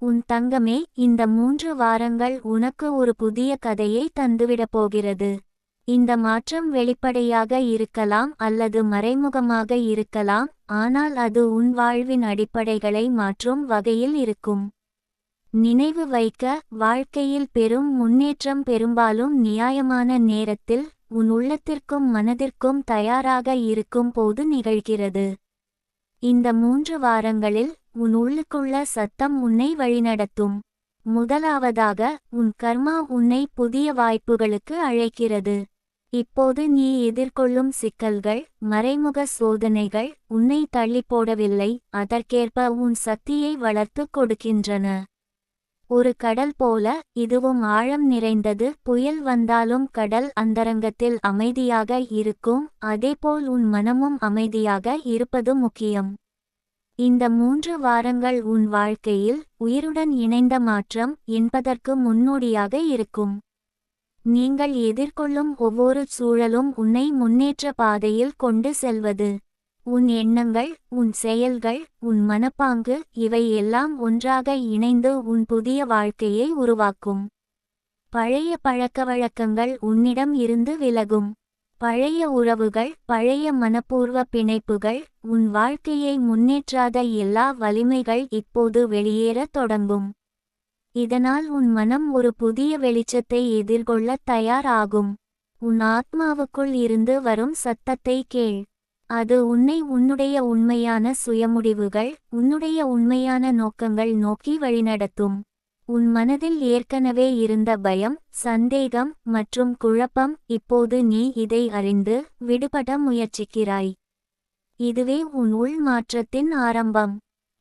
உன் தங்கமே இந்த மூன்று வாரங்கள் உனக்கு ஒரு புதிய கதையை தந்துவிடப் போகிறது. இந்த மாற்றம் வெளிப்படையாக இருக்கலாம் அல்லது மறைமுகமாக இருக்கலாம் ஆனால் அது உன் வாழ்வின் அடிப்படைகளை மாற்றும் வகையில் இருக்கும். நினைவு வைக்க வாழ்க்கையில் பெரும் முன்னேற்றம் பெரும்பாலும் நியாயமான நேரத்தில் உன் உள்ளத்திற்கும் மனதிற்கும் தயாராக இருக்கும் போது நிகழ்கிறது. இந்த மூன்று வாரங்களில் உன் உள்ளுக்குள்ள சத்தம் உன்னை வழிநடத்தும். முதலாவதாக உன் கர்மா உன்னை புதிய வாய்ப்புகளுக்கு அழைக்கிறது. இப்போது நீ எதிர்கொள்ளும் சிக்கல்கள் மறைமுக சோதனைகள் உன்னை தள்ளி போடவில்லை அதற்கேற்ப உன் சக்தியை வளர்த்து கொடுக்கின்றன. ஒரு கடல் போல இதுவும் ஆழம் நிறைந்தது புயல் வந்தாலும் கடல் அந்தரங்கத்தில் அமைதியாக இருக்கும் அதேபோல் உன் மனமும் அமைதியாக இருப்பது முக்கியம். இந்த மூன்று வாரங்கள் உன் வாழ்க்கையில் உயிருடன் இணைந்த மாற்றம் என்பதற்கு முன்னோடியாக இருக்கும். நீங்கள் எதிர்கொள்ளும் ஒவ்வொரு சூழலும் உன்னை முன்னேற்ற பாதையில் கொண்டு செல்வது. உன் எண்ணங்கள் உன் செயல்கள் உன் மனப்பாங்கு இவை எல்லாம் ஒன்றாக இணைந்து உன் புதிய வாழ்க்கையை உருவாக்கும். பழைய பழக்கவழக்கங்கள் உன்னிடம் இருந்து விலகும். பழைய உறவுகள் பழைய மனப்பூர்வ பிணைப்புகள் உன் வாழ்க்கையை முன்னேற்றாத எல்லா வலிமைகள் இப்போது வெளியேறத் தொடங்கும். இதனால் உன் மனம் ஒரு புதிய வெளிச்சத்தை எதிர்கொள்ள தயார் ஆகும் உன் ஆத்மாவுக்குள் இருந்து வரும் சத்தத்தை கேள். அது உன்னை உன்னுடைய உண்மையான சுயமுடிவுகள் உன்னுடைய உண்மையான நோக்கங்கள் நோக்கி வழிநடத்தும். உன் மனதில் ஏற்கனவே இருந்த பயம் சந்தேகம் மற்றும் குழப்பம் இப்போது நீ இதை அறிந்து விடுபட முயற்சிக்கிறாய். இதுவே உன் உள் மாற்றத்தின் ஆரம்பம்.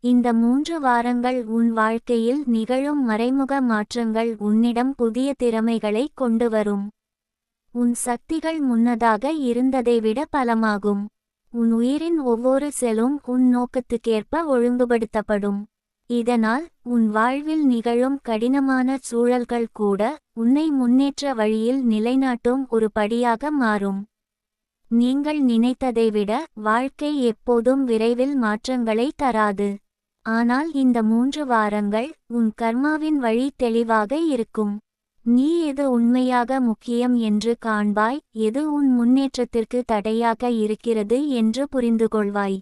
இந்த மூன்று வாரங்கள் உன் வாழ்க்கையில் நிகழும் மறைமுக மாற்றங்கள் உன்னிடம் புதிய திறமைகளை கொண்டு வரும். உன் சக்திகள் முன்னதாக இருந்ததை விட பலமாகும். உன் உயிரின் ஒவ்வொரு செலும் உன் நோக்கத்துக்கேற்ப ஒழுங்குபடுத்தப்படும். இதனால் உன் வாழ்வில் நிகழும் கடினமான சூழல்கள் கூட உன்னை முன்னேற்ற வழியில் நிலைநாட்டும் ஒரு படியாக மாறும். நீங்கள் நினைத்ததை விட வாழ்க்கை எப்போதும் விரைவில் மாற்றங்களை தராது. ஆனால் இந்த மூன்று வாரங்கள் உன் கர்மாவின் வழி தெளிவாக இருக்கும். நீ எது உண்மையாக முக்கியம் என்று காண்பாய் எது உன் முன்னேற்றத்திற்கு தடையாக இருக்கிறது என்று புரிந்து கொள்வாய்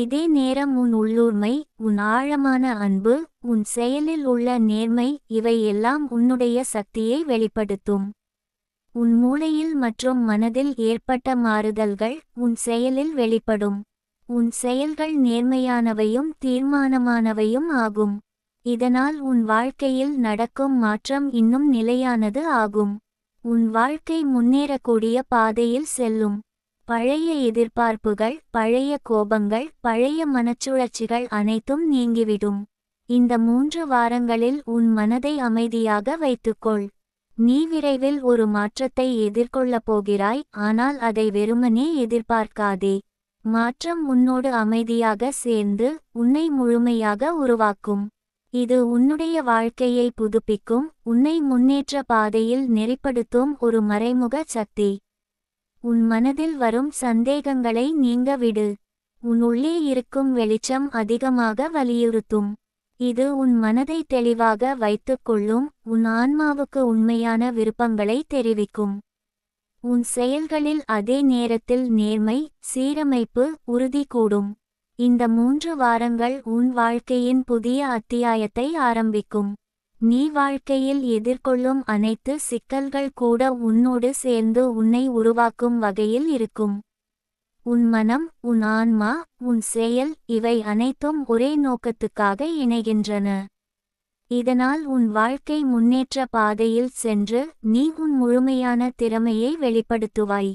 இதே நேரம் உன் உள்ளூர்மை உன் ஆழமான அன்பு உன் செயலில் உள்ள நேர்மை இவை எல்லாம் உன்னுடைய சக்தியை வெளிப்படுத்தும். உன் மூளையில் மற்றும் மனதில் ஏற்பட்ட மாறுதல்கள் உன் செயலில் வெளிப்படும். உன் செயல்கள் நேர்மையானவையும் தீர்மானமானவையும் ஆகும். இதனால் உன் வாழ்க்கையில் நடக்கும் மாற்றம் இன்னும் நிலையானது ஆகும். உன் வாழ்க்கை முன்னேறக்கூடிய பாதையில் செல்லும். பழைய எதிர்பார்ப்புகள் பழைய கோபங்கள் பழைய மனச்சுழற்சிகள் அனைத்தும் நீங்கிவிடும். இந்த மூன்று வாரங்களில் உன் மனதை அமைதியாக வைத்துக்கொள். நீ விரைவில் ஒரு மாற்றத்தை எதிர்கொள்ளப் போகிறாய் ஆனால் அதை வெறுமனே எதிர்பார்க்காதே. மாற்றம் உன்னோடு அமைதியாக சேர்ந்து உன்னை முழுமையாக உருவாக்கும். இது உன்னுடைய வாழ்க்கையை புதுப்பிக்கும் உன்னை முன்னேற்ற பாதையில் நெறிப்படுத்தும் ஒரு மறைமுக சக்தி. உன் மனதில் வரும் சந்தேகங்களை நீங்க விடு உன் உள்ளே இருக்கும் வெளிச்சம் அதிகமாக வலியுறுத்தும். இது உன் மனதை தெளிவாக வைத்துக் கொள்ளும் உன் ஆன்மாவுக்கு உண்மையான விருப்பங்களை தெரிவிக்கும். உன் செயல்களில் அதே நேரத்தில் நேர்மை சீரமைப்பு உறுதி கூடும். இந்த மூன்று வாரங்கள் உன் வாழ்க்கையின் புதிய அத்தியாயத்தை ஆரம்பிக்கும். நீ வாழ்க்கையில் எதிர்கொள்ளும் அனைத்து சிக்கல்கள் கூட உன்னோடு சேர்ந்து உன்னை உருவாக்கும் வகையில் இருக்கும். உன் மனம் உன் ஆன்மா உன் செயல் இவை அனைத்தும் ஒரே நோக்கத்துக்காக இணைகின்றன. இதனால் உன் வாழ்க்கை முன்னேற்ற பாதையில் சென்று நீ உன் முழுமையான திறமையை வெளிப்படுத்துவாய்.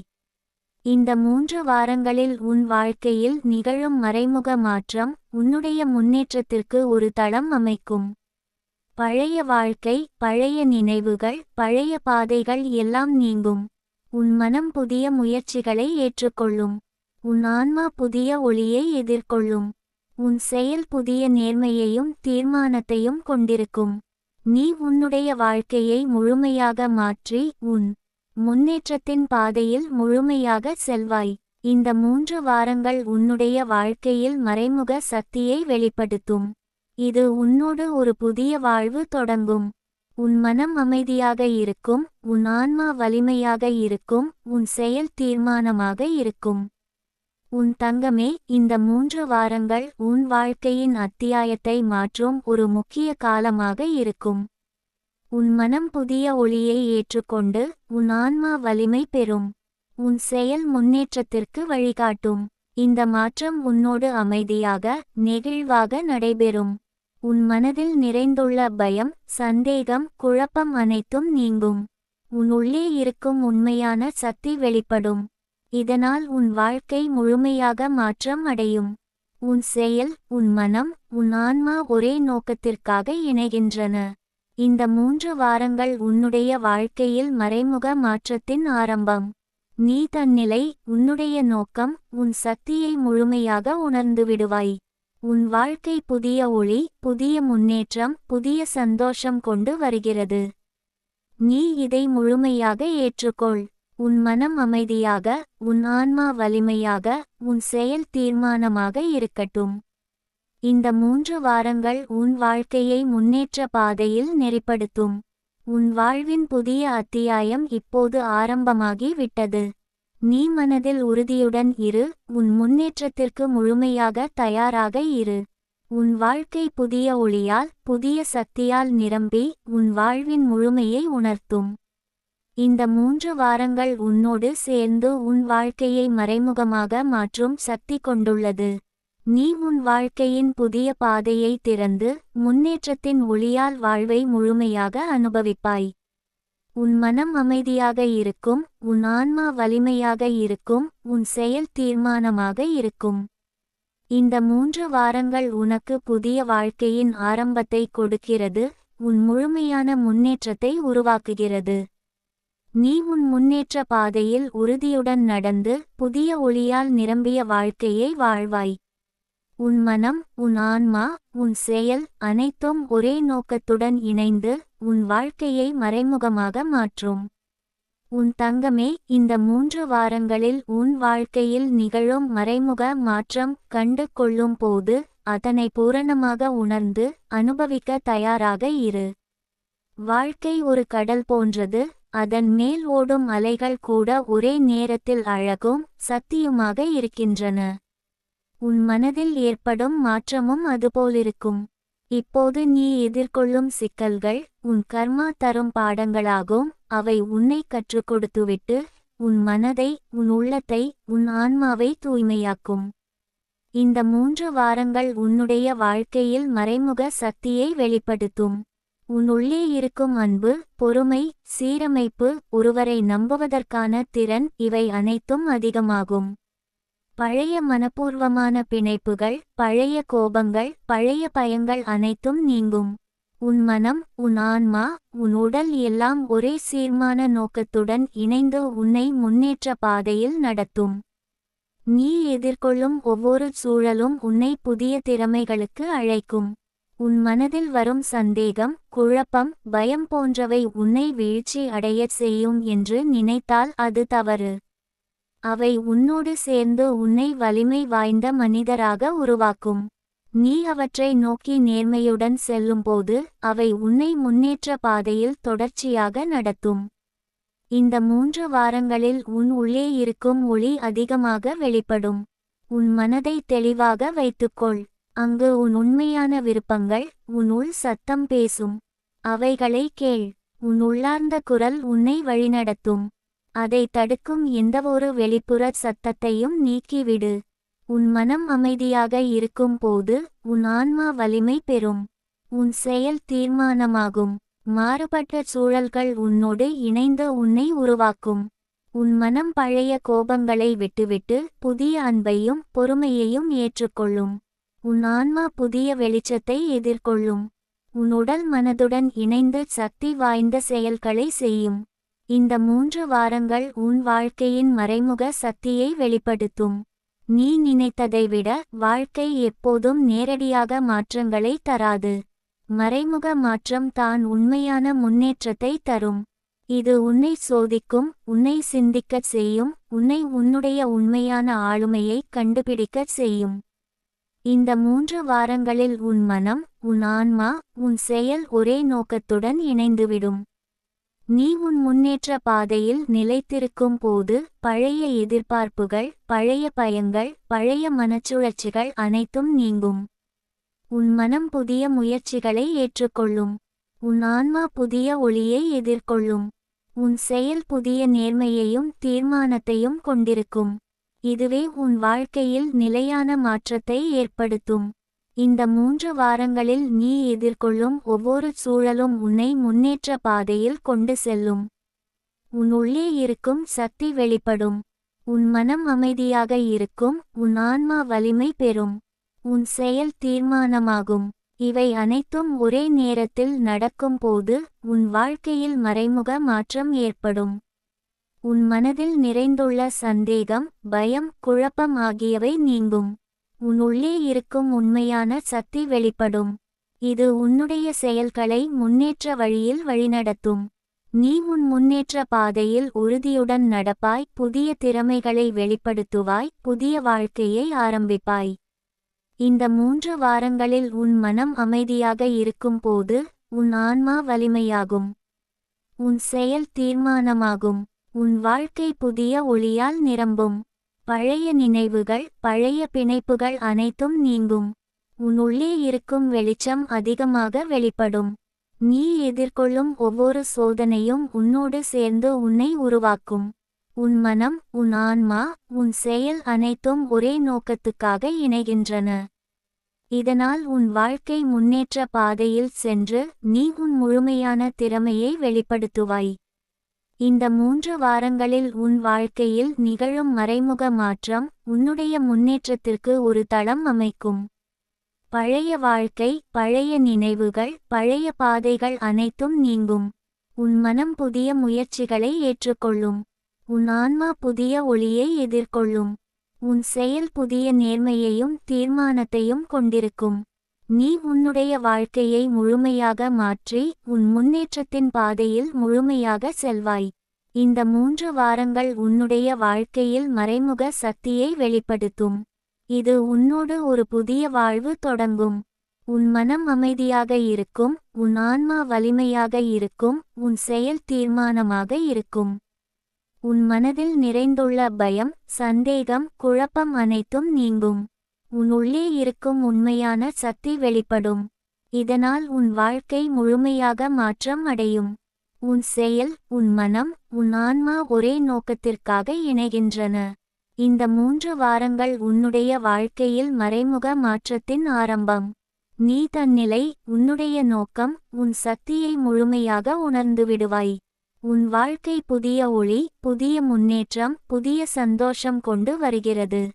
இந்த மூன்று வாரங்களில் உன் வாழ்க்கையில் நிகழும் மறைமுக மாற்றம் உன்னுடைய முன்னேற்றத்திற்கு ஒரு தளம் அமைக்கும். பழைய வாழ்க்கை பழைய நினைவுகள் பழைய பாதைகள் எல்லாம் நீங்கும். உன் மனம் புதிய முயற்சிகளை ஏற்றுக்கொள்ளும். உன் ஆன்மா புதிய ஒளியை எதிர்கொள்ளும். உன் செயல் புதிய நேர்மையையும் தீர்மானத்தையும் கொண்டிருக்கும். நீ உன்னுடைய வாழ்க்கையை முழுமையாக மாற்றி உன் முன்னேற்றத்தின் பாதையில் முழுமையாக செல்வாய். இந்த மூன்று வாரங்கள் உன்னுடைய வாழ்க்கையில் மறைமுக சக்தியை வெளிப்படுத்தும். இது உன்னோடு ஒரு புதிய வாழ்வு தொடங்கும். உன் மனம் அமைதியாக இருக்கும் உன் ஆன்மா வலிமையாக இருக்கும் உன் செயல் தீர்மானமாக இருக்கும். உன் தங்கமே இந்த மூன்று வாரங்கள் உன் வாழ்க்கையின் அத்தியாயத்தை மாற்றும் ஒரு முக்கிய காலமாக இருக்கும். உன் மனம் புதிய ஒளியை ஏற்றுக்கொண்டு உன் ஆன்மா வலிமை பெறும். உன் செயல் முன்னேற்றத்திற்கு வழிகாட்டும். இந்த மாற்றம் உன்னோடு அமைதியாக நெகிழ்வாக நடைபெறும். உன் மனதில் நிறைந்துள்ள பயம் சந்தேகம் குழப்பம் அனைத்தும் நீங்கும். உன் உள்ளே இருக்கும் உண்மையான சக்தி வெளிப்படும். இதனால் உன் வாழ்க்கை முழுமையாக மாற்றம் அடையும். உன் செயல் உன் மனம் உன் ஆன்மா ஒரே நோக்கத்திற்காக இணைகின்றன. இந்த மூன்று வாரங்கள் உன்னுடைய வாழ்க்கையில் மறைமுக மாற்றத்தின் ஆரம்பம். நீ தன்னிலை உன்னுடைய நோக்கம் உன் சக்தியை முழுமையாக உணர்ந்து விடுவாய். உன் வாழ்க்கை புதிய ஒளி புதிய முன்னேற்றம் புதிய சந்தோஷம் கொண்டு வருகிறது. நீ இதை முழுமையாக ஏற்றுக்கொள். உன் மனம் அமைதியாக உன் ஆன்மா வலிமையாக உன் செயல் தீர்மானமாக இருக்கட்டும். இந்த மூன்று வாரங்கள் உன் வாழ்க்கையை முன்னேற்ற பாதையில் நெறிப்படுத்தும். உன் வாழ்வின் புதிய அத்தியாயம் இப்போது ஆரம்பமாகி விட்டது நீ மனதில் உறுதியுடன் இரு உன் முன்னேற்றத்திற்கு முழுமையாக தயாராக இரு. உன் வாழ்க்கை புதிய ஒளியால் புதிய சக்தியால் நிரம்பி உன் வாழ்வின் முழுமையை உணர்த்தும். இந்த மூன்று வாரங்கள் உன்னோடு சேர்ந்து உன் வாழ்க்கையை மறைமுகமாக மாற்றும் சக்தி கொண்டுள்ளது. நீ உன் வாழ்க்கையின் புதிய பாதையை திறந்து முன்னேற்றத்தின் ஒளியால் வாழ்வை முழுமையாக அனுபவிப்பாய். உன் மனம் அமைதியாக இருக்கும் உன் ஆன்மா வலிமையாக இருக்கும் உன் செயல் தீர்மானமாக இருக்கும். இந்த மூன்று வாரங்கள் உனக்கு புதிய வாழ்க்கையின் ஆரம்பத்தை கொடுக்கிறது உன் முழுமையான முன்னேற்றத்தை உருவாக்குகிறது. நீ உன் முன்னேற்ற பாதையில் உறுதியுடன் நடந்து புதிய ஒளியால் நிரம்பிய வாழ்க்கையை வாழ்வாய். உன் மனம் உன் ஆன்மா உன் செயல் அனைத்தும் ஒரே நோக்கத்துடன் இணைந்து உன் வாழ்க்கையை மறைமுகமாக மாற்றும். உன் தங்கமே இந்த மூன்று வாரங்களில் உன் வாழ்க்கையில் நிகழும் மறைமுக மாற்றம் கண்டு கொள்ளும் போது அதனை பூரணமாக உணர்ந்து அனுபவிக்க தயாராக இரு. வாழ்க்கை ஒரு கடல் போன்றது அதன் மேல் ஓடும் அலைகள் கூட ஒரே நேரத்தில் அழகும் சக்தியுமாக இருக்கின்றன. உன் மனதில் ஏற்படும் மாற்றமும் அதுபோலிருக்கும். இப்போது நீ எதிர்கொள்ளும் சிக்கல்கள் உன் கர்மா தரும் பாடங்களாகும். அவை உன்னை கற்றுக் கொடுத்துவிட்டு உன் மனதை உன் உள்ளத்தை உன் ஆன்மாவை தூய்மையாக்கும். இந்த மூன்று வாரங்கள் உன்னுடைய வாழ்க்கையில் மறைமுக சக்தியை வெளிப்படுத்தும். உன் உள்ளே இருக்கும் அன்பு பொறுமை சீரமைப்பு ஒருவரை நம்புவதற்கான திறன் இவை அனைத்தும் அதிகமாகும். பழைய மனப்பூர்வமான பிணைப்புகள் பழைய கோபங்கள் பழைய பயங்கள் அனைத்தும் நீங்கும். உன் மனம் உன் ஆன்மா உன் உடல் எல்லாம் ஒரே சீர்மான நோக்கத்துடன் இணைந்து உன்னை முன்னேற்ற பாதையில் நடத்தும். நீ எதிர்கொள்ளும் ஒவ்வொரு சூழலும் உன்னை புதிய திறமைகளுக்கு அழைக்கும். உன் மனதில் வரும் சந்தேகம் குழப்பம் பயம் போன்றவை உன்னை வீழ்ச்சி அடையச் செய்யும் என்று நினைத்தால் அது தவறு. அவை உன்னோடு சேர்ந்து உன்னை வலிமை வாய்ந்த மனிதராக உருவாக்கும். நீ அவற்றை நோக்கி நேர்மையுடன் செல்லும்போது அவை உன்னை முன்னேற்ற பாதையில் தொடர்ச்சியாக நடத்தும். இந்த மூன்று வாரங்களில் உன் உள்ளே இருக்கும் ஒளி அதிகமாக வெளிப்படும். உன் மனதை தெளிவாக வைத்துக்கொள். அங்கு உன் உண்மையான விருப்பங்கள் உன் உள் சத்தம் பேசும். அவைகளை கேள். உன் உள்ளார்ந்த குரல் உன்னை வழிநடத்தும். அதை தடுக்கும் எந்தவொரு வெளிப்புற சத்தத்தையும் நீக்கிவிடு. உன் மனம் அமைதியாக இருக்கும் போது உன் ஆன்மா வலிமை பெறும். உன் செயல் தீர்மானமாகும். மாறுபட்ட சூழல்கள் உன்னோடு இணைந்து உன்னை உருவாக்கும். உன் மனம் பழைய கோபங்களை விட்டுவிட்டு புதிய அன்பையும் பொறுமையையும் ஏற்றுக்கொள்ளும். உன் ஆன்மா புதிய வெளிச்சத்தை எதிர்கொள்ளும். உன் உடல் மனதுடன் இணைந்து சக்தி வாய்ந்த செயல்களை செய்யும். இந்த மூன்று வாரங்கள் உன் வாழ்க்கையின் மறைமுக சக்தியை வெளிப்படுத்தும். நீ நினைத்ததை விட வாழ்க்கை எப்போதும் நேரடியாக மாற்றங்களை தராது. மறைமுக மாற்றம் தான் உண்மையான முன்னேற்றத்தை தரும். இது உன்னை சோதிக்கும் உன்னை சிந்திக்கச் செய்யும் உன்னை உன்னுடைய உண்மையான ஆளுமையை கண்டுபிடிக்கச் செய்யும். இந்த மூன்று வாரங்களில் உன் மனம் உன் ஆன்மா உன் செயல் ஒரே நோக்கத்துடன் இணைந்துவிடும். நீ உன் முன்னேற்ற பாதையில் நிலைத்திருக்கும் போது பழைய எதிர்பார்ப்புகள் பழைய பயங்கள் பழைய மனச்சுழற்சிகள் அனைத்தும் நீங்கும். உன் மனம் புதிய முயற்சிகளை ஏற்றுக்கொள்ளும். உன் ஆன்மா புதிய ஒளியை எதிர்கொள்ளும். உன் செயல் புதிய நேர்மையையும் தீர்மானத்தையும் கொண்டிருக்கும். இதுவே உன் வாழ்க்கையில் நிலையான மாற்றத்தை ஏற்படுத்தும். இந்த மூன்று வாரங்களில் நீ எதிர்கொள்ளும் ஒவ்வொரு சூழலும் உன்னை முன்னேற்ற பாதையில் கொண்டு செல்லும். உன் உள்ளே இருக்கும் சக்தி வெளிப்படும். உன் மனம் அமைதியாக இருக்கும். உன் ஆன்மா வலிமை பெறும். உன் செயல் தீர்மானமாகும். இவை அனைத்தும் ஒரே நேரத்தில் நடக்கும் போது உன் வாழ்க்கையில் மறைமுக மாற்றம் ஏற்படும். உன் மனதில் நிறைந்துள்ள சந்தேகம் பயம் குழப்பம் ஆகியவை நீங்கும். உன் உள்ளே இருக்கும் உண்மையான சக்தி வெளிப்படும். இது உன்னுடைய செயல்களை முன்னேற்ற வழியில் வழிநடத்தும். நீ உன் முன்னேற்ற பாதையில் உறுதியுடன் நடப்பாய் புதிய திறமைகளை வெளிப்படுத்துவாய் புதிய வாழ்க்கையை ஆரம்பிப்பாய். இந்த மூன்று வாரங்களில் உன் மனம் அமைதியாக இருக்கும் போது உன் ஆன்மா வலிமையாகும். உன் செயல் தீர்மானமாகும். உன் வாழ்க்கை புதிய ஒளியால் நிரம்பும். பழைய நினைவுகள் பழைய பிணைப்புகள் அனைத்தும் நீங்கும். உன் உள்ளே இருக்கும் வெளிச்சம் அதிகமாக வெளிப்படும். நீ எதிர்கொள்ளும் ஒவ்வொரு சோதனையும் உன்னோடு சேர்ந்து உன்னை உருவாக்கும். உன் மனம் உன் ஆன்மா உன் செயல் அனைத்தும் ஒரே நோக்கத்துக்காக இணைகின்றன. இதனால் உன் வாழ்க்கை முன்னேற்ற பாதையில் சென்று நீ உன் முழுமையான திறமையை வெளிப்படுத்துவாய். இந்த மூன்று வாரங்களில் உன் வாழ்க்கையில் நிகழும் மறைமுக மாற்றம் உன்னுடைய முன்னேற்றத்திற்கு ஒரு தளம் அமைக்கும். பழைய வாழ்க்கை பழைய நினைவுகள் பழைய பாதைகள் அனைத்தும் நீங்கும். உன் மனம் புதிய முயற்சிகளை ஏற்றுக்கொள்ளும். உன் ஆன்மா புதிய ஒளியை எதிர்கொள்ளும். உன் செயல் புதிய நேர்மையையும் தீர்மானத்தையும் கொண்டிருக்கும். நீ உன்னுடைய வாழ்க்கையை முழுமையாக மாற்றி உன் முன்னேற்றத்தின் பாதையில் முழுமையாக செல்வாய். இந்த மூன்று வாரங்கள் உன்னுடைய வாழ்க்கையில் மறைமுக சக்தியை வெளிப்படுத்தும். இது உன்னோடு ஒரு புதிய வாழ்வு தொடங்கும். உன் மனம் அமைதியாக இருக்கும் உன் ஆன்மா வலிமையாக இருக்கும் உன் செயல் தீர்மானமாக இருக்கும். உன் மனதில் நிறைந்துள்ள பயம் சந்தேகம் குழப்பம் அனைத்தும் நீங்கும். உன் உள்ளே இருக்கும் உண்மையான சக்தி வெளிப்படும். இதனால் உன் வாழ்க்கை முழுமையாக மாற்றம் அடையும். உன் செயல் உன் மனம் உன் ஆன்மா ஒரே நோக்கத்திற்காக இணைகின்றன. இந்த மூன்று வாரங்கள் உன்னுடைய வாழ்க்கையில் மறைமுக மாற்றத்தின் ஆரம்பம். நீ தன்னிலை உன்னுடைய நோக்கம் உன் சக்தியை முழுமையாக உணர்ந்து விடுவாய். உன் வாழ்க்கை புதிய ஒளி புதிய முன்னேற்றம் புதிய சந்தோஷம் கொண்டு வருகிறது.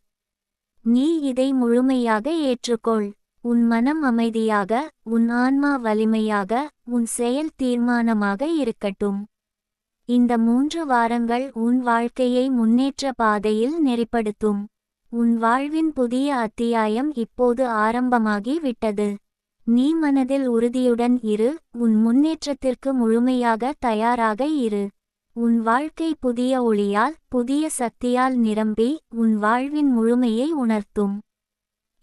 நீ இதை முழுமையாக ஏற்றுக்கொள். உன் மனம் அமைதியாக உன் ஆன்மா வலிமையாக உன் செயல் தீர்மானமாக இருக்கட்டும். இந்த மூன்று வாரங்கள் உன் வாழ்க்கையை முன்னேற்ற பாதையில் நெறிப்படுத்தும். உன் வாழ்வின் புதிய அத்தியாயம் இப்போது ஆரம்பமாகி விட்டது. நீ மனதில் உறுதியுடன் இரு உன் முன்னேற்றத்திற்கு முழுமையாக தயாராக இரு. உன் வாழ்க்கை புதிய ஒளியால் புதிய சக்தியால் நிரம்பி உன் வாழ்வின் முழுமையை உணர்த்தும்.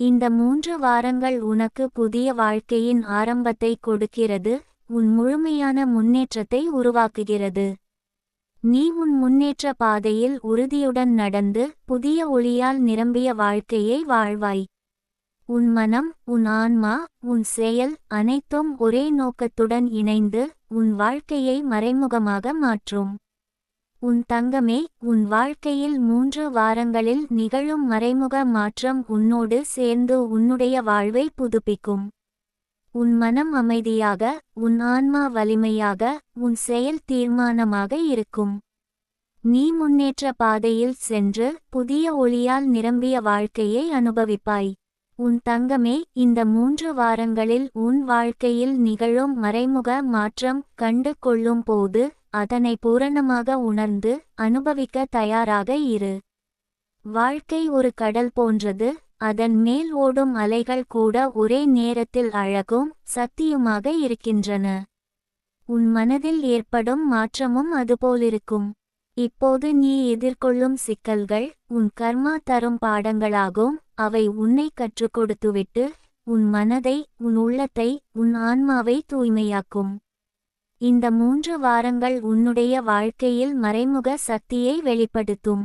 இந்த மூன்று வாரங்கள் உனக்கு புதிய வாழ்க்கையின் ஆரம்பத்தை கொடுக்கிறது உன் முழுமையான முன்னேற்றத்தை உருவாக்குகிறது. நீ உன் முன்னேற்ற பாதையில் உறுதியுடன் நடந்து புதிய ஒளியால் நிரம்பிய வாழ்க்கையை வாழ்வாய். உன் மனம் உன் ஆன்மா உன் செயல் அனைத்தும் ஒரே நோக்கத்துடன் இணைந்து உன் வாழ்க்கையை மறைமுகமாக மாற்றும். உன் தங்கமே உன் வாழ்க்கையில் மூன்று வாரங்களில் நிகழும் மறைமுக மாற்றம் உன்னோடு சேர்ந்து உன்னுடைய வாழ்வை புதுப்பிக்கும். உன் மனம் அமைதியாக உன் ஆன்மா வலிமையாக உன் செயல் தீர்மானமாக இருக்கும். நீ முன்னேற்ற பாதையில் சென்று புதிய ஒளியால் நிரம்பிய வாழ்க்கையை அனுபவிப்பாய். உன் தங்கமே இந்த மூன்று வாரங்களில் உன் வாழ்க்கையில் நிகழும் மறைமுக மாற்றம் கண்டு கொள்ளும் போது அதனை பூரணமாக உணர்ந்து அனுபவிக்க தயாராக இரு. வாழ்க்கை ஒரு கடல் போன்றது அதன் மேல் ஓடும் அலைகள் கூட ஒரே நேரத்தில் அழகும் சக்தியுமாக இருக்கின்றன. உன் மனதில் ஏற்படும் மாற்றமும் அதுபோலிருக்கும். இப்போது நீ எதிர்கொள்ளும் சிக்கல்கள் உன் கர்மா தரும் பாடங்களாகும் அவை உன்னை கற்றுக் கொடுத்துவிட்டு உன் மனதை உன் உள்ளத்தை உன் ஆன்மாவை தூய்மையாக்கும். இந்த மூன்று வாரங்கள் உன்னுடைய வாழ்க்கையில் மறைமுக சக்தியை வெளிப்படுத்தும்.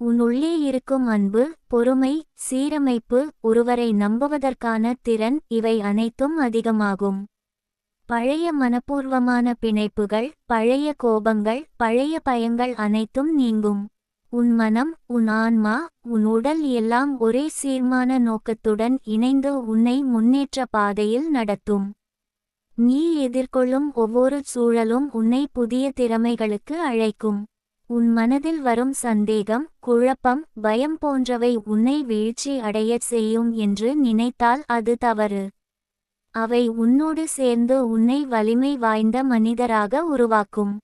உன் உள்ளே இருக்கும் அன்பு பொறுமை சீரமைப்பு ஒருவரை நம்புவதற்கான திறன் இவை அனைத்தும் அதிகமாகும். பழைய மனப்பூர்வமான பிணைப்புகள் பழைய கோபங்கள் பழைய பயங்கள் அனைத்தும் நீங்கும். உன் மனம் உன் ஆன்மா உன் உடல் எல்லாம் ஒரே சீர்மான நோக்கத்துடன் இணைந்து உன்னை முன்னேற்ற பாதையில் நடத்தும். நீ எதிர்கொள்ளும் ஒவ்வொரு சூழலும் உன்னை புதிய திறமைகளுக்கு அழைக்கும். உன் மனதில் வரும் சந்தேகம் குழப்பம் பயம் போன்றவை உன்னை வீழ்ச்சி அடையச் செய்யும் என்று நினைத்தால் அது தவறு. அவை உன்னோடு சேர்ந்து உன்னை வலிமை வாய்ந்த மனிதராக உருவாக்கும்.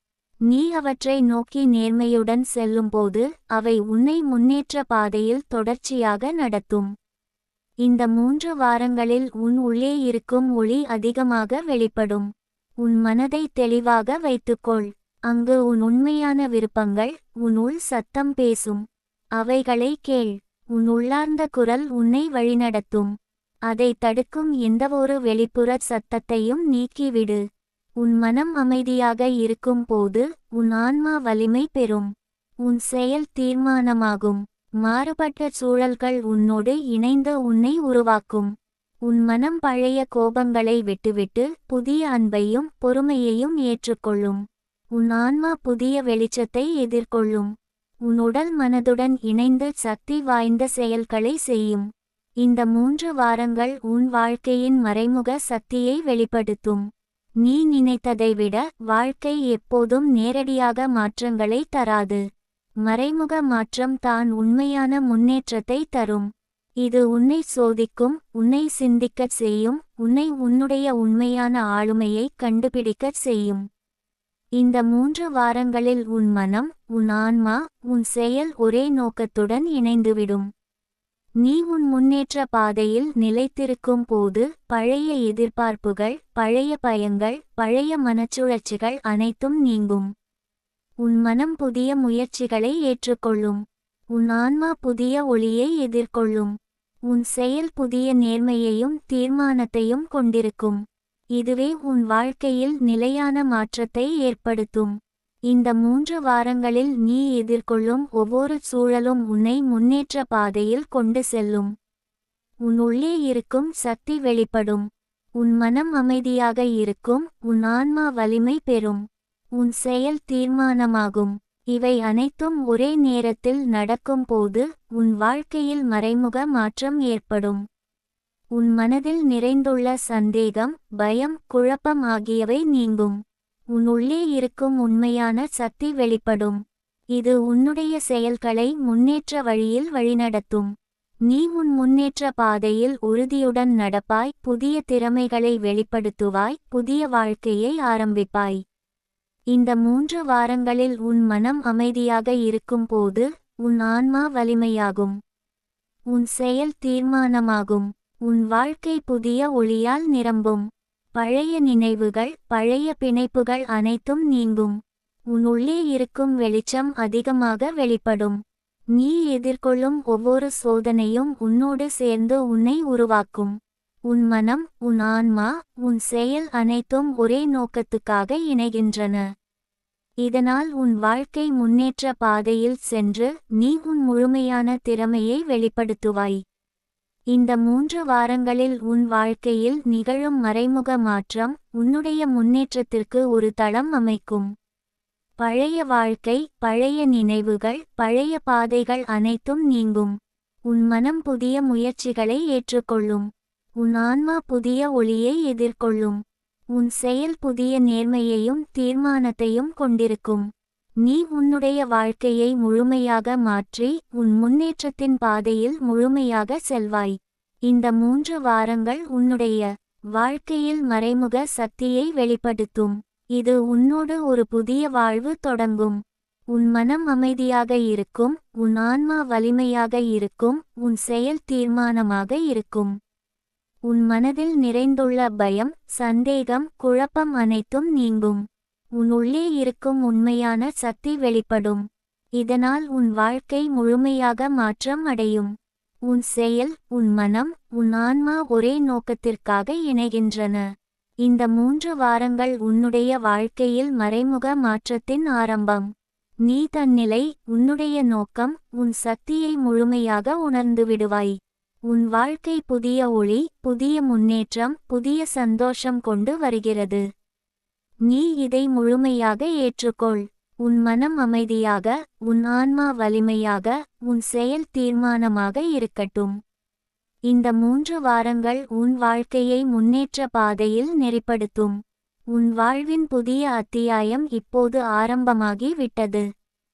நீ அவற்றை நோக்கி நேர்மையுடன் செல்லும்போது அவை உன்னை முன்னேற்ற பாதையில் தொடர்ச்சியாக நடத்தும். இந்த மூன்று வாரங்களில் உன் உள்ளே இருக்கும் ஒளி அதிகமாக வெளிப்படும். உன் மனதை தெளிவாக வைத்துக்கொள். அங்கு உன் உண்மையான விருப்பங்கள் உன் உள் சத்தம் பேசும். அவைகளை கேள். உன் உள்ளார்ந்த குரல் உன்னை வழிநடத்தும். அதை தடுக்கும் எந்தவொரு வெளிப்புற சத்தத்தையும் நீக்கிவிடு. உன் மனம் அமைதியாக இருக்கும் போது உன் ஆன்மா வலிமை பெறும். உன் செயல் தீர்மானமாகும். மாறுபட்ட சூழல்கள் உன்னோடு இணைந்த உன்னை உருவாக்கும். உன் மனம் பழைய கோபங்களை விட்டுவிட்டு புதிய அன்பையும் பொறுமையையும் ஏற்றுக்கொள்ளும். உன் ஆன்மா புதிய வெளிச்சத்தை எதிர்கொள்ளும். உன் உடல் மனதுடன் இணைந்து சக்தி வாய்ந்த செயல்களை செய்யும். இந்த மூன்று வாரங்கள் உன் வாழ்க்கையின் மறைமுக சக்தியை வெளிப்படுத்தும். நீ நினைத்ததை விட வாழ்க்கை எப்போதும் நேரடியாக மாற்றங்களை தராது. மறைமுக மாற்றம் தான் உண்மையான முன்னேற்றத்தை தரும். இது உன்னை சோதிக்கும் உன்னை சிந்திக்கச் செய்யும் உன்னை உன்னுடைய உண்மையான ஆளுமையை கண்டுபிடிக்கச் செய்யும். இந்த மூன்று வாரங்களில் உன் மனம் உன் ஆன்மா உன் செயல் ஒரே நோக்கத்துடன் இணைந்துவிடும். நீ உன் முன்னேற்ற பாதையில் நிலைத்திருக்கும் போது பழைய எதிர்பார்ப்புகள் பழைய பயங்கள் பழைய மனச்சுழற்சிகள் அனைத்தும் நீங்கும். உன் மனம் புதிய முயற்சிகளை ஏற்றுக்கொள்ளும். உன் ஆன்மா புதிய ஒளியை எதிர்கொள்ளும். உன் செயல் புதிய நேர்மையையும் தீர்மானத்தையும் கொண்டிருக்கும். இதுவே உன் வாழ்க்கையில் நிலையான மாற்றத்தை ஏற்படுத்தும். இந்த மூன்று வாரங்களில் நீ எதிர்கொள்ளும் ஒவ்வொரு சூழலும் உன்னை முன்னேற்ற பாதையில் கொண்டு செல்லும். உன் உள்ளே இருக்கும் சக்தி வெளிப்படும். உன் மனம் அமைதியாக இருக்கும். உன் ஆன்மா வலிமை பெறும். உன் செயல் தீர்மானமாகும். இவை அனைத்தும் ஒரே நேரத்தில் நடக்கும் போது உன் வாழ்க்கையில் மறைமுக மாற்றம் ஏற்படும். உன் மனதில் நிறைந்துள்ள சந்தேகம் பயம் குழப்பம் ஆகியவை நீங்கும். உன் உள்ளே இருக்கும் உண்மையான சக்தி வெளிப்படும். இது உன்னுடைய செயல்களை முன்னேற்ற வழியில் வழிநடத்தும். நீ உன் முன்னேற்ற பாதையில் உறுதியுடன் நடப்பாய் புதிய திறமைகளை வெளிப்படுத்துவாய் புதிய வாழ்க்கையை ஆரம்பிப்பாய். இந்த மூன்று வாரங்களில் உன் மனம் அமைதியாக இருக்கும்போது உன் ஆன்மா வலிமையாகும். உன் செயல் தீர்மானமாகும். உன் வாழ்க்கை புதிய ஒளியால் நிரம்பும். பழைய நினைவுகள் பழைய பிணைப்புகள் அனைத்தும் நீங்கும். உன் உள்ளே இருக்கும் வெளிச்சம் அதிகமாக வெளிப்படும். நீ எதிர்கொள்ளும் ஒவ்வொரு சோதனையும் உன்னோடு சேர்ந்து உன்னை உருவாக்கும். உன் மனம் உன் ஆன்மா உன் செயல் அனைத்தும் ஒரே நோக்கத்துக்காக இணைகின்றன. இதனால் உன் வாழ்க்கை முன்னேற்ற பாதையில் சென்று நீ உன் முழுமையான திறமையை வெளிப்படுத்துவாய். இந்த மூன்று வாரங்களில் உன் வாழ்க்கையில் நிகழும் மறைமுக மாற்றம் உன்னுடைய முன்னேற்றத்திற்கு ஒரு தளம் அமைக்கும். பழைய வாழ்க்கை பழைய நினைவுகள் பழைய பாதைகள் அனைத்தும் நீங்கும். உன் மனம் புதிய முயற்சிகளை ஏற்றுக்கொள்ளும். உன் ஆன்மா புதிய ஒளியை எதிர்கொள்ளும். உன் செயல் புதிய நேர்மையையும் தீர்மானத்தையும் கொண்டிருக்கும். நீ உன்னுடைய வாழ்க்கையை முழுமையாக மாற்றி உன் முன்னேற்றத்தின் பாதையில் முழுமையாக செல்வாய். இந்த மூன்று வாரங்கள் உன்னுடைய வாழ்க்கையில் மறைமுக சக்தியை வெளிப்படுத்தும். இது உன்னோடு ஒரு புதிய வாழ்வு தொடங்கும். உன் மனம் அமைதியாக இருக்கும் உன் ஆன்மா வலிமையாக இருக்கும் உன் செயல் தீர்மானமாக இருக்கும். உன் மனதில் நிறைந்துள்ள பயம் சந்தேகம் குழப்பம் அனைத்தும் நீங்கும். உன் உள்ளே இருக்கும் உண்மையான சக்தி வெளிப்படும். இதனால் உன் வாழ்க்கை முழுமையாக மாற்றம் அடையும். உன் செயல் உன் மனம் உன் ஆன்மா ஒரே நோக்கத்திற்காக இணைகின்றன. இந்த மூன்று வாரங்கள் உன்னுடைய வாழ்க்கையில் மறைமுக மாற்றத்தின் ஆரம்பம். நீ தன்னிலை உன்னுடைய நோக்கம் உன் சக்தியை முழுமையாக உணர்ந்து விடுவாய். உன் வாழ்க்கை புதிய ஒளி புதிய முன்னேற்றம் புதிய சந்தோஷம் கொண்டு வருகிறது. நீ இதை முழுமையாக ஏற்றுக்கொள். உன் மனம் அமைதியாக உன் ஆன்மா வலிமையாக உன் செயல் தீர்மானமாக இருக்கட்டும். இந்த மூன்று வாரங்கள் உன் வாழ்க்கையை முன்னேற்ற பாதையில் நெறிப்படுத்தும். உன் வாழ்வின் புதிய அத்தியாயம் இப்போது ஆரம்பமாகி விட்டது.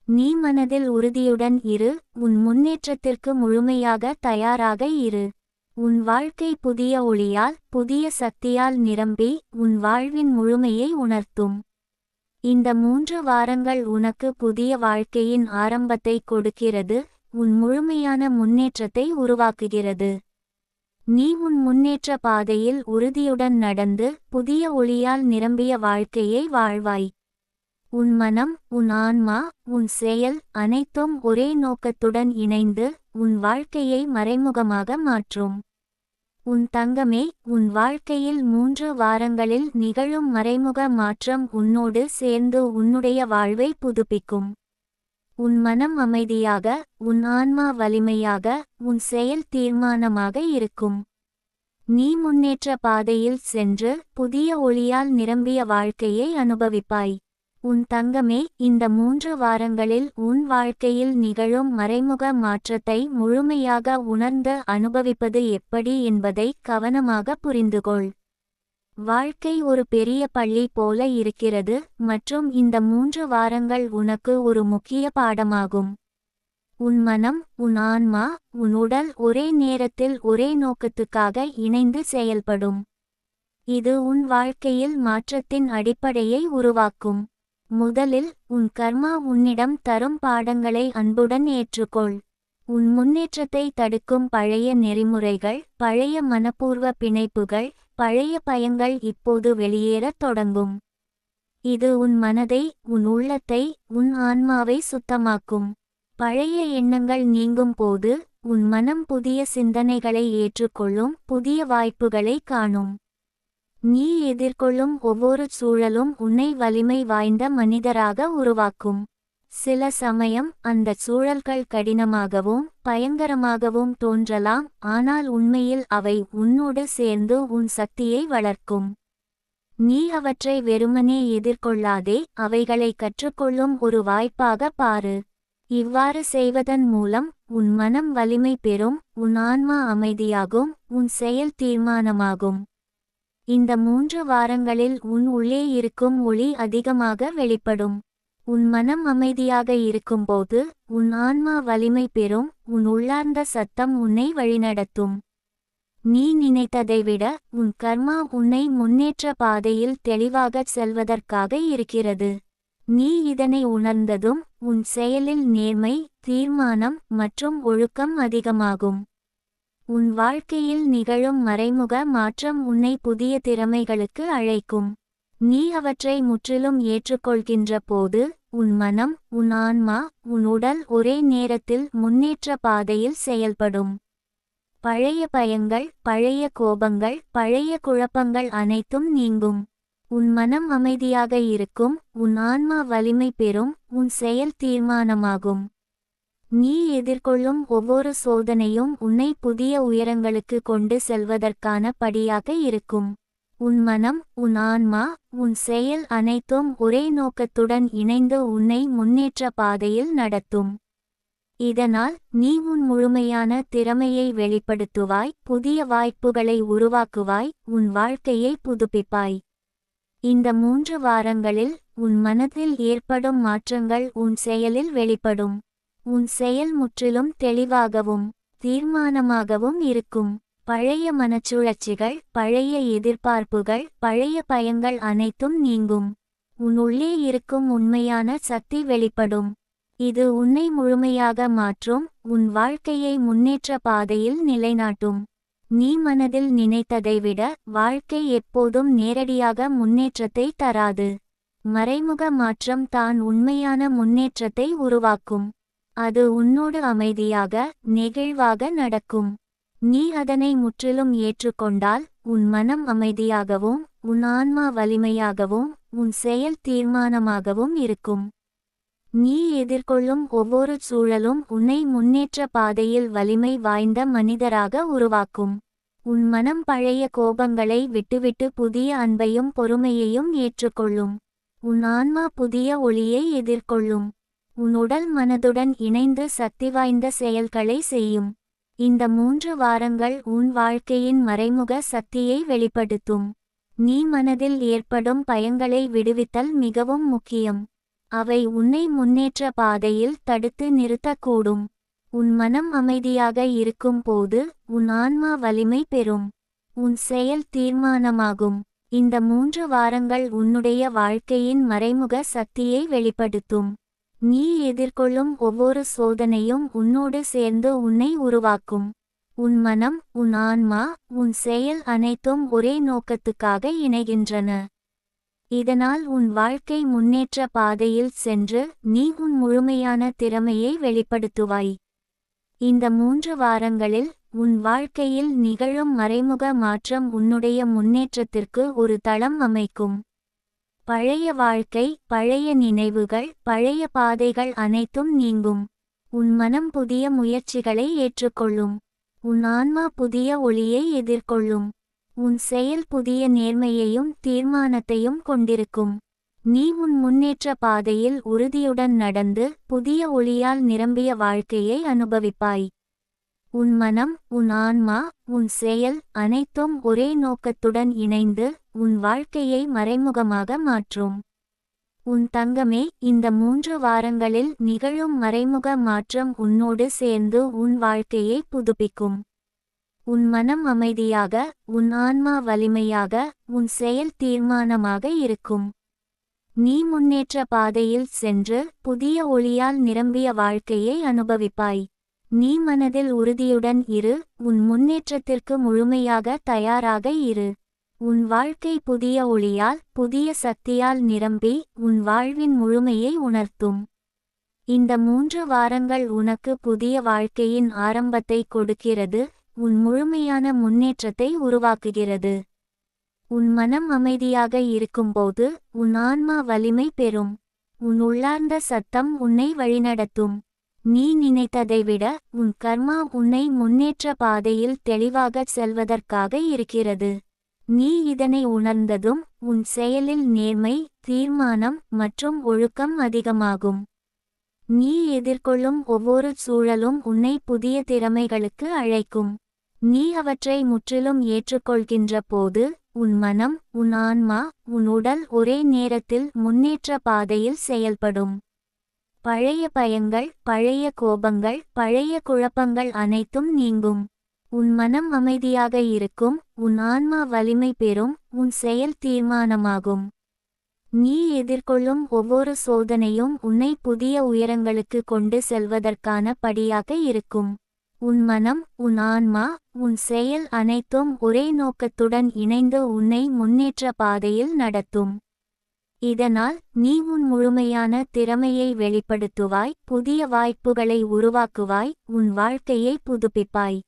நீ மனதில் உறுதியுடன் இரு உன் முன்னேற்றத்திற்கு முழுமையாக தயாராக இரு. உன் வாழ்க்கை புதிய ஒளியால் புதிய சக்தியால் நிரம்பி உன் வாழ்வின் முழுமையை உணர்த்தும். இந்த மூன்று வாரங்கள் உனக்கு புதிய வாழ்க்கையின் ஆரம்பத்தை கொடுக்கிறது உன் முழுமையான முன்னேற்றத்தை உருவாக்குகிறது. நீ உன் முன்னேற்ற பாதையில் உறுதியுடன் நடந்து புதிய ஒளியால் நிரம்பிய வாழ்க்கையை வாழ்வாய். உன் மனம் உன் ஆன்மா உன் செயல் அனைத்தும் ஒரே நோக்கத்துடன் இணைந்து உன் வாழ்க்கையை மறைமுகமாக மாற்றும். உன் தங்கமே உன் வாழ்க்கையில் மூன்று வாரங்களில் நிகழும் மறைமுக மாற்றம் உன்னோடு சேர்ந்து உன்னுடைய வாழ்வை புதுப்பிக்கும். உன் மனம் அமைதியாக உன் ஆன்மா வலிமையாக உன் செயல் தீர்மானமாக இருக்கும். நீ முன்னேற்ற பாதையில் சென்று புதிய ஒளியால் நிரம்பிய வாழ்க்கையை அனுபவிப்பாய். உன் தங்கமே இந்த மூன்று வாரங்களில் உன் வாழ்க்கையில் நிகழும் மறைமுக மாற்றத்தை முழுமையாக உணர்ந்து அனுபவிப்பது எப்படி என்பதை கவனமாக புரிந்துகொள். வாழ்க்கை ஒரு பெரிய பள்ளி போல இருக்கிறது மற்றும் இந்த மூன்று வாரங்கள் உனக்கு ஒரு முக்கிய பாடமாகும். உன் மனம் உன் ஆன்மா உன் உடல் ஒரே நேரத்தில் ஒரே நோக்கத்துக்காக இணைந்து செயல்படும். இது உன் வாழ்க்கையில் மாற்றத்தின் அடிப்படையை உருவாக்கும். முதலில் உன் கர்மா உன்னிடம் தரும் பாடங்களை அன்புடன் ஏற்றுக்கொள். உன் முன்னேற்றத்தை தடுக்கும் பழைய நெறிமுறைகள் பழைய மனப்பூர்வ பிணைப்புகள் பழைய பயங்கள் இப்போது வெளியேறத் தொடங்கும். இது உன் மனதை உன் உள்ளத்தை உன் ஆன்மாவை சுத்தமாக்கும். பழைய எண்ணங்கள் நீங்கும் போது உன் மனம் புதிய சிந்தனைகளை ஏற்றுக்கொள்ளும் புதிய வாய்ப்புகளை காணும். நீ எதிர்கொள்ளும் ஒவ்வொரு சூழலும் உன்னை வலிமை வாய்ந்த மனிதராக உருவாக்கும். சில சமயம் அந்த சூழல்கள் கடினமாகவும் பயங்கரமாகவும் தோன்றலாம் ஆனால் உண்மையில் அவை உன்னோடு சேர்ந்து உன் சக்தியை வளர்க்கும். நீ அவற்றை வெறுமனே எதிர்கொள்ளாதே அவைகளை கற்றுக்கொள்ளும் ஒரு வாய்ப்பாக பாரு. இவ்வாறு செய்வதன் மூலம் உன் மனம் வலிமை பெறும் உன் ஆன்மா அமைதியாகும் உன் செயல் தீர்மானமாகும். இந்த மூன்று வாரங்களில் உன் உள்ளே இருக்கும் ஒளி அதிகமாக வெளிப்படும். உன் மனம் அமைதியாக இருக்கும்போது உன் ஆன்மா வலிமை பெறும் உன் உள்ளார்ந்த சத்தம் உன்னை வழிநடத்தும். நீ நினைத்ததை விட உன் கர்மா உன்னை முன்னேற்ற பாதையில் தெளிவாகச் செல்வதற்காக இருக்கிறது. நீ இதனை உணர்ந்ததும் உன் செயலில் நேர்மை தீர்மானம் மற்றும் ஒழுக்கம் அதிகமாகும். உன் வாழ்க்கையில் நிகழும் மறைமுக மாற்றம் உன்னை புதிய திறமைகளுக்கு அழைக்கும். நீ அவற்றை முற்றிலும் ஏற்றுக்கொள்கின்ற போது உன் மனம் உன் ஆன்மா உன் உடல் ஒரே நேரத்தில் முன்னேற்ற பாதையில் செயல்படும். பழைய பயங்கள் பழைய கோபங்கள் பழைய குழப்பங்கள் அனைத்தும் நீங்கும். உன் மனம் அமைதியாக இருக்கும் உன் ஆன்மா வலிமை பெறும் உன் செயல் தீர்மானமாகும். நீ எதிர்கொள்ளும் ஒவ்வொரு சோதனையும் உன்னை புதிய உயரங்களுக்கு கொண்டு செல்வதற்கான படியாக இருக்கும். உன் மனம் உன் ஆன்மா உன் செயல் அனைத்தும் ஒரே நோக்கத்துடன் இணைந்து உன்னை முன்னேற்ற பாதையில் நடத்தும். இதனால் நீ உன் முழுமையான திறமையை வெளிப்படுத்துவாய் புதிய வாய்ப்புகளை உருவாக்குவாய் உன் வாழ்க்கையை புதுப்பிப்பாய். இந்த மூன்று வாரங்களில் உன் மனதில் ஏற்படும் மாற்றங்கள் உன் செயலில் வெளிப்படும். உன் செயல் முற்றிலும் தெளிவாகவும் தீர்மானமாகவும் இருக்கும். பழைய மனச்சுழற்சிகள் பழைய எதிர்பார்ப்புகள் பழைய பயங்கள் அனைத்தும் நீங்கும். உன் உள்ளே இருக்கும் உண்மையான சக்தி வெளிப்படும். இது உன்னை முழுமையாக மாற்றும் உன் வாழ்க்கையை முன்னேற்ற பாதையில் நிலைநாட்டும். நீ மனதில் நினைத்ததை விட வாழ்க்கை எப்போதும் நேரடியாக முன்னேற்றத்தை தராது. மறைமுக மாற்றம் தான் உண்மையான முன்னேற்றத்தை உருவாக்கும். அது உன்னோடு அமைதியாக நெகிழ்வாக நடக்கும். நீ அதனை முற்றிலும் ஏற்றுக்கொண்டால் உன் மனம் அமைதியாகவும் உன் ஆன்மா வலிமையாகவும் உன் செயல் தீர்மானமாகவும் இருக்கும். நீ எதிர்கொள்ளும் ஒவ்வொரு சூழலும் உன்னை முன்னேற்ற பாதையில் வலிமை வாய்ந்த மனிதராக உருவாக்கும். உன் மனம் பழைய கோபங்களை விட்டுவிட்டு புதிய அன்பையும் பொறுமையையும் ஏற்றுக்கொள்ளும். உன் ஆன்மா புதிய ஒளியை எதிர்கொள்ளும். உன் உடல் மனதுடன் இணைந்து சக்தி வாய்ந்த செயல்களை செய்யும். இந்த மூன்று வாரங்கள் உன் வாழ்க்கையின் மறைமுக சக்தியை வெளிப்படுத்தும். நீ மனதில் ஏற்படும் பயங்களை விடுவித்தல் மிகவும் முக்கியம். அவை உன்னை முன்னேற்ற பாதையில் தடுத்து நிறுத்தக்கூடும். உன் மனம் அமைதியாக இருக்கும் போது உன் ஆன்மா வலிமை பெறும். உன் செயல் தீர்மானமாகும். இந்த மூன்று வாரங்கள் உன்னுடைய வாழ்க்கையின் மறைமுக சக்தியை வெளிப்படுத்தும். நீ எதிர்கொள்ளும் ஒவ்வொரு சோதனையும் உன்னோடு சேர்ந்து உன்னை உருவாக்கும். உன் மனம் உன் ஆன்மா உன் செயல் அனைத்தும் ஒரே நோக்கத்துக்காக இணைகின்றன. இதனால் உன் வாழ்க்கை முன்னேற்ற பாதையில் சென்று நீ உன் முழுமையான திறமையை வெளிப்படுத்துவாய். இந்த மூன்று வாரங்களில் உன் வாழ்க்கையில் நிகழும் மறைமுக மாற்றம் உன்னுடைய முன்னேற்றத்திற்கு ஒரு தளம் அமைக்கும். பழைய வாழ்க்கை பழைய நினைவுகள் பழைய பாதைகள் அனைத்தும் நீங்கும். உன் மனம் புதிய முயற்சிகளை ஏற்றுக்கொள்ளும். உன் ஆன்மா புதிய ஒளியை எதிர்கொள்ளும். உன் செயல் புதிய நேர்மையையும் தீர்மானத்தையும் கொண்டிருக்கும். நீ உன் முன்னேற்ற பாதையில் உறுதியுடன் நடந்து புதிய ஒளியால் நிரம்பிய வாழ்க்கையை அனுபவிப்பாய். உன் மனம் உன் ஆன்மா உன் செயல் அனைத்தும் ஒரே நோக்கத்துடன் இணைந்து உன் வாழ்க்கையை மறைமுகமாக மாற்றும். உன் தங்கமே இந்த மூன்று வாரங்களில் நிகழும் மறைமுக மாற்றம் உன்னோடு சேர்ந்து உன் வாழ்க்கையை புதுப்பிக்கும். உன் மனம் அமைதியாக உன் ஆன்மா வலிமையாக உன் செயல் தீர்மானமாக இருக்கும். நீ முன்னேற்ற பாதையில் சென்று புதிய ஒளியால் நிரம்பிய வாழ்க்கையை அனுபவிப்பாய். நீ மனதில் உறுதியுடன் இரு உன் முன்னேற்றத்திற்கு முழுமையாக தயாராக இரு. உன் வாழ்க்கை புதிய ஒளியால் புதிய சக்தியால் நிரம்பி உன் வாழ்வின் முழுமையை உணர்த்தும். இந்த மூன்று வாரங்கள் உனக்கு புதிய வாழ்க்கையின் ஆரம்பத்தை கொடுக்கிறது உன் முழுமையான முன்னேற்றத்தை உருவாக்குகிறது. உன் மனம் அமைதியாக இருக்கும்போது உன் ஆன்மா வலிமை பெறும். உன் உள்ளார்ந்த சத்தம் உன்னை வழிநடத்தும். நீ நினைத்ததை விட உன் கர்மா உன்னை முன்னேற்ற பாதையில் தெளிவாகச் செல்வதற்காக இருக்கிறது. நீ இதனை உணர்ந்ததும் உன் செயலில் நேர்மை தீர்மானம் மற்றும் ஒழுக்கம் அதிகமாகும். நீ எதிர்கொள்ளும் ஒவ்வொரு சூழலும் உன்னை புதிய திறமைகளுக்கு அழைக்கும். நீ அவற்றை முற்றிலும் ஏற்றுக்கொள்கின்ற போது உன் மனம் உன் ஆன்மா உன் உடல் ஒரே நேரத்தில் முன்னேற்ற பாதையில் செயல்படும். பழைய பயங்கள் பழைய கோபங்கள் பழைய குழப்பங்கள் அனைத்தும் நீங்கும். உன் மனம் அமைதியாக இருக்கும் உன் ஆன்மா வலிமை பெறும் உன் செயல் தீர்மானமாகும். நீ எதிர்கொள்ளும் ஒவ்வொரு சோதனையும் உன்னை புதிய உயரங்களுக்கு கொண்டு செல்வதற்கான படியாக இருக்கும். உன் மனம் உன் ஆன்மா உன் செயல் அனைத்தும் ஒரே நோக்கத்துடன் இணைந்து உன்னை முன்னேற்ற பாதையில் நடத்தும். இதனால் நீ உன் முழுமையான திறமையை வெளிப்படுத்துவாய் புதிய வாய்ப்புகளை உருவாக்குவாய் உன் வாழ்க்கையை புதுப்பிப்பாய்.